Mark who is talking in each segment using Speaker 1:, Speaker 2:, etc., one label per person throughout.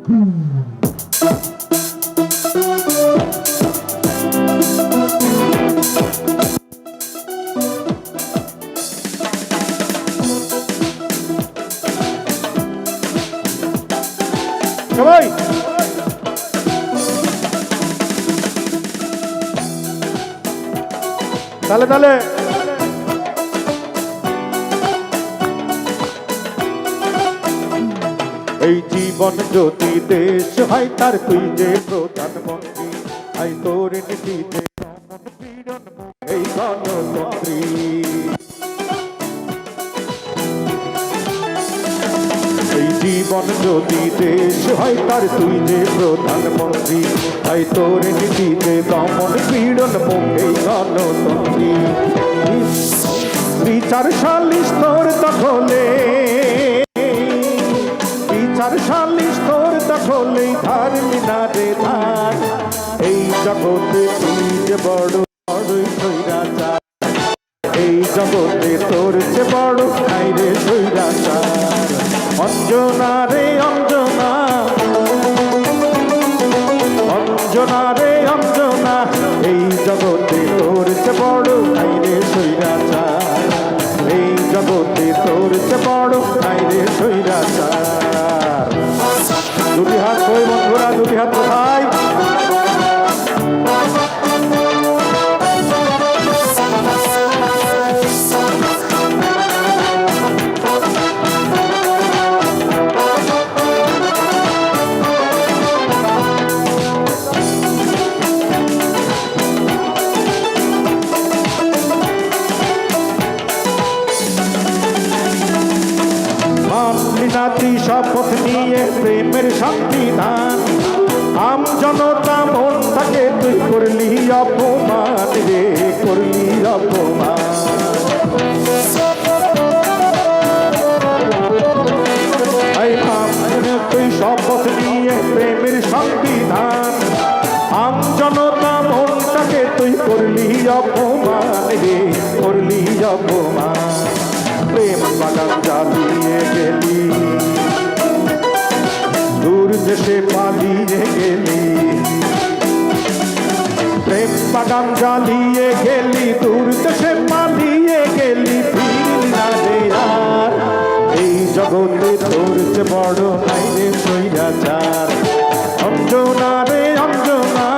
Speaker 1: সবাই। তাহলে তাহলে এই জীবন যদি দেশ হয়, তার তুই যে প্রধানমন্ত্রী, আই তোর নীতি যে দমন পীড়ন এই গণতন্ত্রী। জীবন যদি দেশ হয়, তার তুই যে প্রধানমন্ত্রী তাই তোর নীতিতে দমন পীড়ন মুখেই গণতন্ত্রী। বিচার সালিশ তোর দখলে দখলে ধার মিনারে ধার এই জগতে তুই যে বড় বড়ই সৈরাচার এই জগতে তোর যে বড় নাই রে সৈরাচার অঞ্জনা রে অঞ্জনা। অঞ্জনা রে অঞ্জনা। এই জগতে তোর যে বড় নাই রে সৈরাচার এই জগতে তোর যে বড় নাই রে সৈরাচার দুটি হাত কই বন্ধুরা দুটি হাত কোথায়? মাতৃনাতি শপথ নিয়ে প্রেমের সংবিধান। আম জনতা মন থাকে তুই করলি অপমান রে, করলি অপমান। তুই শপথ নিয়ে প্রেমের সংবিধান। আম জনতা মনটাকে তুই করলি অপমান রে, করলি অপমান। প্রেম বাগান জগতে ধরছে বড় নাই রে সৈরাচার অঞ্জনা। রে অঞ্জনা।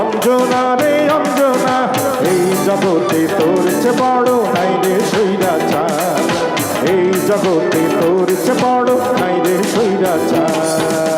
Speaker 1: অঞ্জনা রে অঞ্জনা এই জগতে ধরছে বড় নাই রে সৈরাচার এই জগতে ধরছে বড় নাই রে সৈরাচার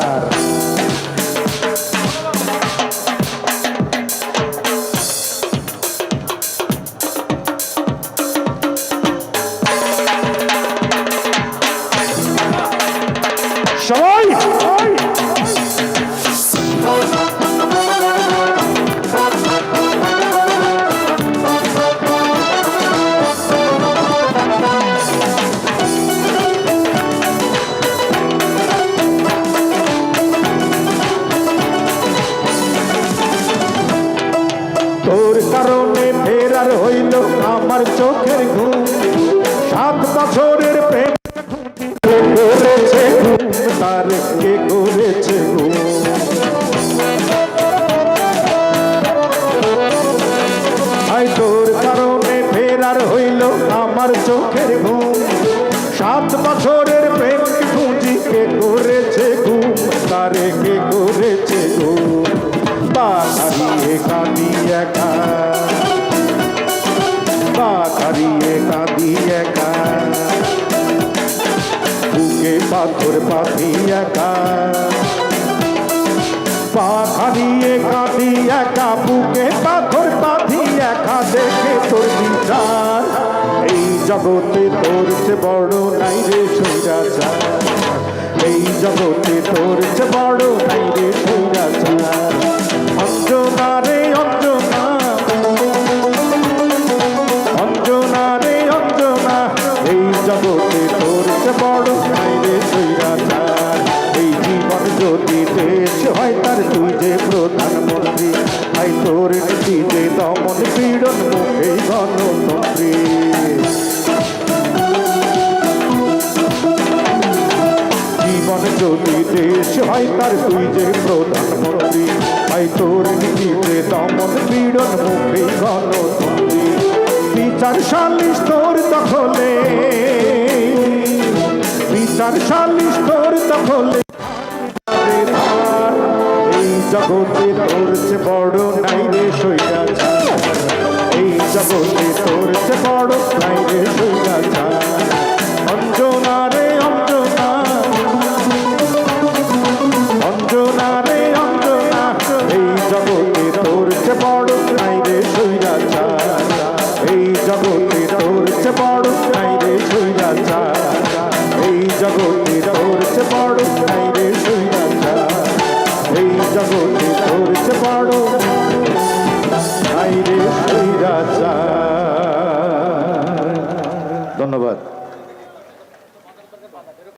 Speaker 1: আমার চোখের ঘুম, সাত বছরের প্রেম করেছে তার কে করেছে তোর কারণে ফেরার হইল আমার চোখের ঘুম। সাত বছরের প্রেম খুঁজি কে করেছে ঘুম, তারে কে করেছে ঘুম? বা হারিয়ে কাঁদি একা। কাঁদি একা বুকে পাথর পাথি একা পা হারিয়ে কাঁদি একা বুকে পাথর পাথি একা দেখে তোর বিচার। এই জগতে তোর চে বড় নাই রে সৈরাচার। এই জগতে তোর চে বড় নাই রে সৈরাচার। অঞ্জনা রে অঞ্জনা জগতে তোর বড় নাই রে সৈরাচার এই জীবন যদি দেশ হয় তার তুই যে প্রধানমন্ত্রী আই তোর নীতি যে দমন পীড়ন মুখে গণতন্ত্রী। জীবন যদি দেশ হয় তার তুই যে প্রধানমন্ত্রী ভাই তোর নীতিতে দমন পীড়ন মুখে গণতন্ত্রী। বিচার সালিশ তোর দখলে। বিচার সালিশ তোর দখলে। জগতে তোর বড় নাই রে সৈরা এই জগতে তোর বড় নাই রে সৈরাচার। বড় নাই রে সৈরাচার এই জগতে ধরছে বড় নাই রে সৈরাচার এই জগতে ধরছে বড় ধন্যবাদ।